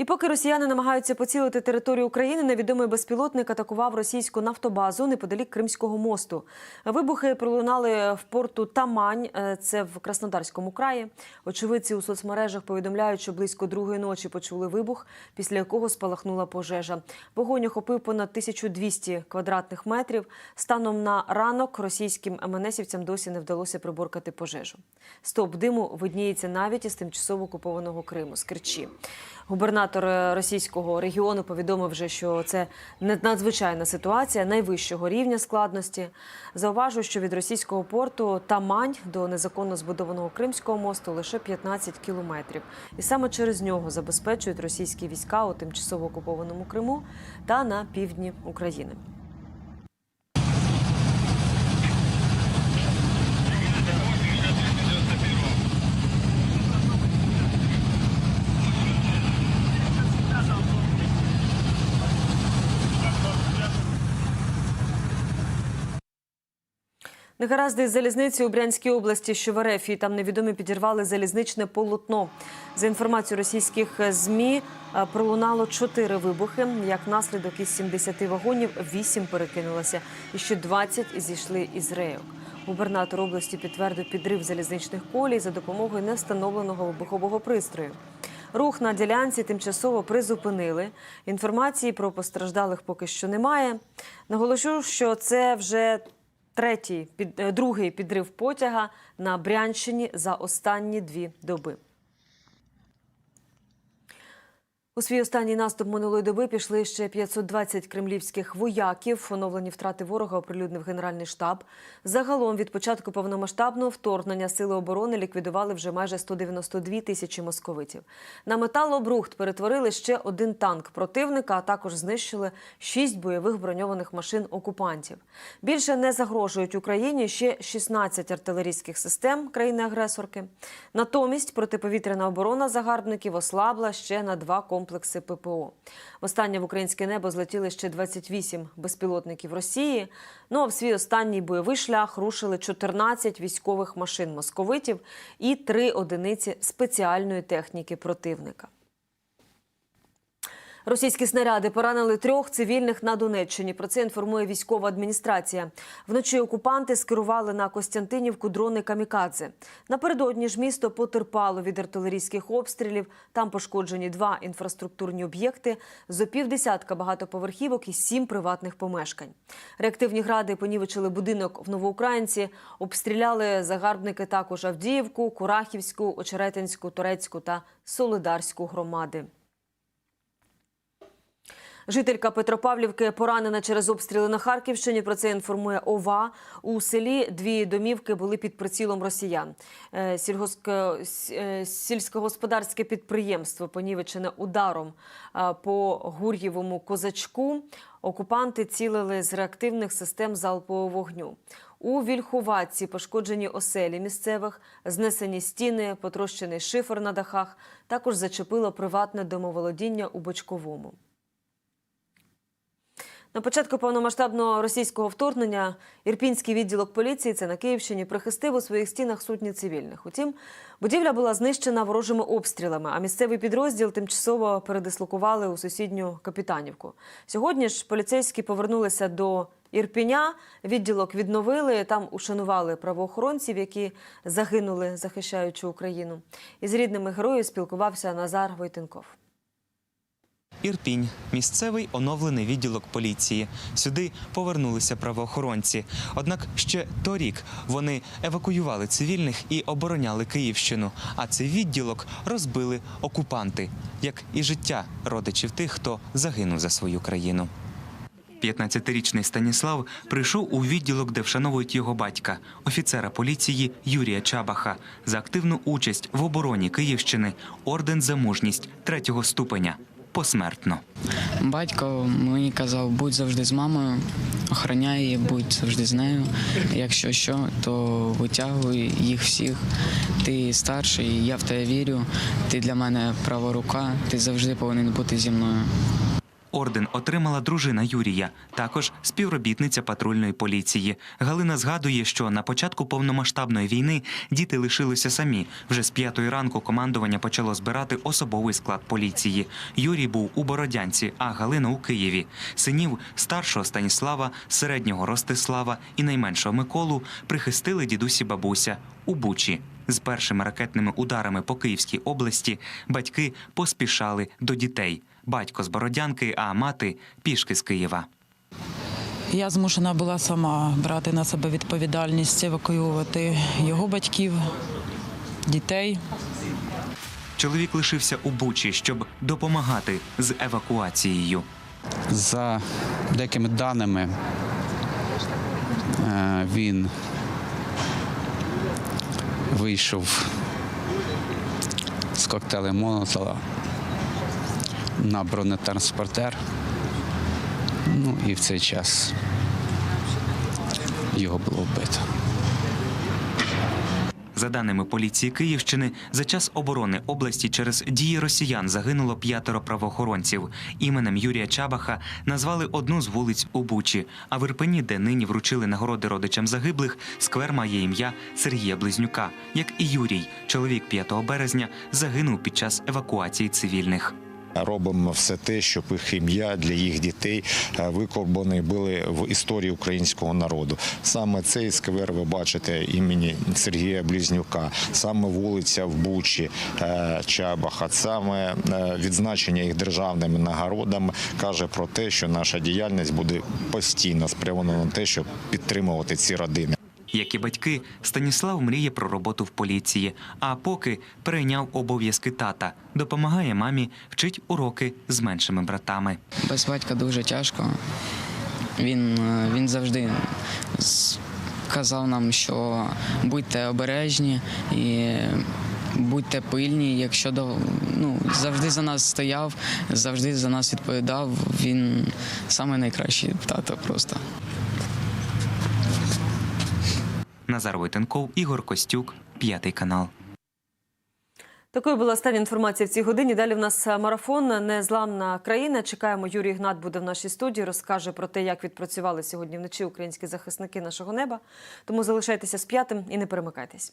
І поки росіяни намагаються поцілити територію України, невідомий безпілотник атакував російську нафтобазу неподалік Кримського мосту. Вибухи пролунали в порту Тамань, е, це в Краснодарському краї. Очевидці у соцмережах повідомляють, що близько другої ночі почули вибух, після якого спалахнула пожежа. Вогонь охопив понад 1200 квадратних метрів. Станом на ранок російським МНСівцям досі не вдалося приборкати пожежу. Стовп диму видніється навіть із тимчасово окупованого Криму з Керчі. Губернатор е, російського регіону повідомив вже, що це надзвичайна ситуація найвищого рівня складності. Зауважу, що від російського порту Тамань до незаконно збудованого Кримського мосту лише 15 кілометрів. І саме через нього забезпечують російські війська у тимчасово окупованому Криму та на півдні України. Негаразди із залізниці у Брянській області, що в РФ, там невідомі підірвали залізничне полотно. За інформацією російських ЗМІ, е, пролунало чотири вибухи. Як наслідок із 70 вагонів, вісім перекинулося, і ще 20 зійшли із рейок. Губернатор області підтвердив підрив залізничних колій за допомогою невстановленого вибухового пристрою. Рух на ділянці тимчасово призупинили. Інформації про постраждалих поки що немає. Наголошу, що це вже третій під е, другий підрив потяга на Брянщині за останні дві доби. У свій останній наступ минулої доби пішли ще 520 кремлівських вояків. Оновлені втрати ворога оприлюднив Генеральний штаб. Загалом від початку повномасштабного вторгнення сили оборони ліквідували вже майже 192 тисячі московитів. На металобрухт перетворили ще один танк противника, а також знищили шість бойових броньованих машин окупантів. Більше не загрожують Україні ще 16 артилерійських систем країни-агресорки. Натомість протиповітряна оборона загарбників ослабла ще на два комплекси ППО. Востаннє в українське небо злетіли ще 28 безпілотників Росії. Ну а в свій останній бойовий шлях рушили 14 військових машин московитів і три одиниці спеціальної техніки противника. Російські снаряди поранили трьох цивільних на Донеччині. Про це інформує військова адміністрація. Вночі окупанти скерували на Костянтинівку дрони камікадзе. Напередодні ж місто потерпало від артилерійських обстрілів. Там пошкоджені два інфраструктурні об'єкти, зо півдесятка багатоповерхівок і сім приватних помешкань. Реактивні гради понівечили будинок в Новоукраїнці. Обстріляли загарбники також Авдіївку, Курахівську, Очеретинську, Турецьку та Солидарську громади. Жителька Петропавлівки поранена через обстріли на Харківщині. Про це інформує ОВА. У селі дві домівки були під прицілом росіян. Е, сільгоск- с- е, Сільськогосподарське підприємство понівечене ударом е, по Гур'євому козачку. Окупанти цілили з реактивних систем залпового вогню. У Вільхуватці пошкоджені оселі місцевих, знесені стіни, потрощений шифер на дахах. Також зачепило приватне домоволодіння у Бочковому. На початку повномасштабного російського вторгнення Ірпінський відділок поліції, це на Київщині, прихистив у своїх стінах сотні цивільних. Утім, будівля була знищена ворожими обстрілами, а місцевий підрозділ тимчасово передислокували у сусідню Капітанівку. Сьогодні ж поліцейські повернулися до Ірпіня. Відділок відновили. Там ушанували правоохоронців, які загинули, захищаючи Україну. Із рідними героїв спілкувався Назар Войтенков. Ірпінь місцевий оновлений відділок поліції. Сюди повернулися правоохоронці. Однак ще торік вони евакуювали цивільних і обороняли Київщину. А цей відділок розбили окупанти, як і життя родичів тих, хто загинув за свою країну. 15-річний Станіслав прийшов у відділок, де вшановують його батька, офіцера поліції Юрія Чабаха, за активну участь в обороні Київщини, орден за мужність третього ступеня посмертно. Батько мені казав, будь завжди з мамою, охороняй її, будь завжди з нею. Якщо що, то витягуй їх всіх. Ти старший, я в тебе вірю. Ти для мене права рука, ти завжди повинен бути зі мною. Орден отримала дружина Юрія, також співробітниця патрульної поліції. Галина згадує, що на початку повномасштабної війни діти лишилися самі. Вже з п'ятої ранку командування почало збирати особовий склад поліції. Юрій був у Бородянці, а Галина у Києві. Синів старшого Станіслава, середнього Ростислава і найменшого Миколу прихистили дідусі бабуся у Бучі. З першими ракетними ударами по Київській області батьки поспішали до дітей. Батько з Бородянки, а мати пішки з Києва. Я змушена була сама брати на себе відповідальність, евакуювати його батьків, дітей. Чоловік лишився у Бучі, щоб допомагати з евакуацією. За деякими даними, е, він вийшов з коктейлем Молотова на бронетранспортер. Ну і в цей час його було вбито. За даними поліції Київщини, за час оборони області через дії росіян загинуло п'ятеро правоохоронців. Іменем Юрія Чабаха назвали одну з вулиць у Бучі. А в Ірпені, де нині вручили нагороди родичам загиблих, сквер має ім'я Сергія Близнюка. Як і Юрій, чоловік 5 березня загинув під час евакуації цивільних. Робимо все те, щоб їх ім'я для їх дітей е, викорбані були в історії українського народу. Саме цей сквер ви бачите імені Сергія Близнюка, саме вулиця в Бучі е, Чабаха, саме е, відзначення їх державними нагородами каже про те, що наша діяльність буде постійно спрямована на те, щоб підтримувати ці родини. Як і батьки, Станіслав мріє про роботу в поліції, а поки перейняв обов'язки тата, допомагає мамі, вчить уроки з меншими братами. Без батька дуже тяжко. Він, е, він завжди казав нам, що будьте обережні і будьте пильні. Якщо до, ну, завжди за нас стояв, завжди за нас відповідав. Він саме найкращий тато просто. Назар Войтенков, Ігор Костюк, п'ятий канал. Такою була остання інформація в цій годині. Далі в нас е, марафон Незламна країна. Чекаємо. Юрій Гнат буде в нашій студії. Розкаже про те, як відпрацювали сьогодні вночі українські захисники нашого неба. Тому залишайтеся з п'ятим і не перемикайтесь.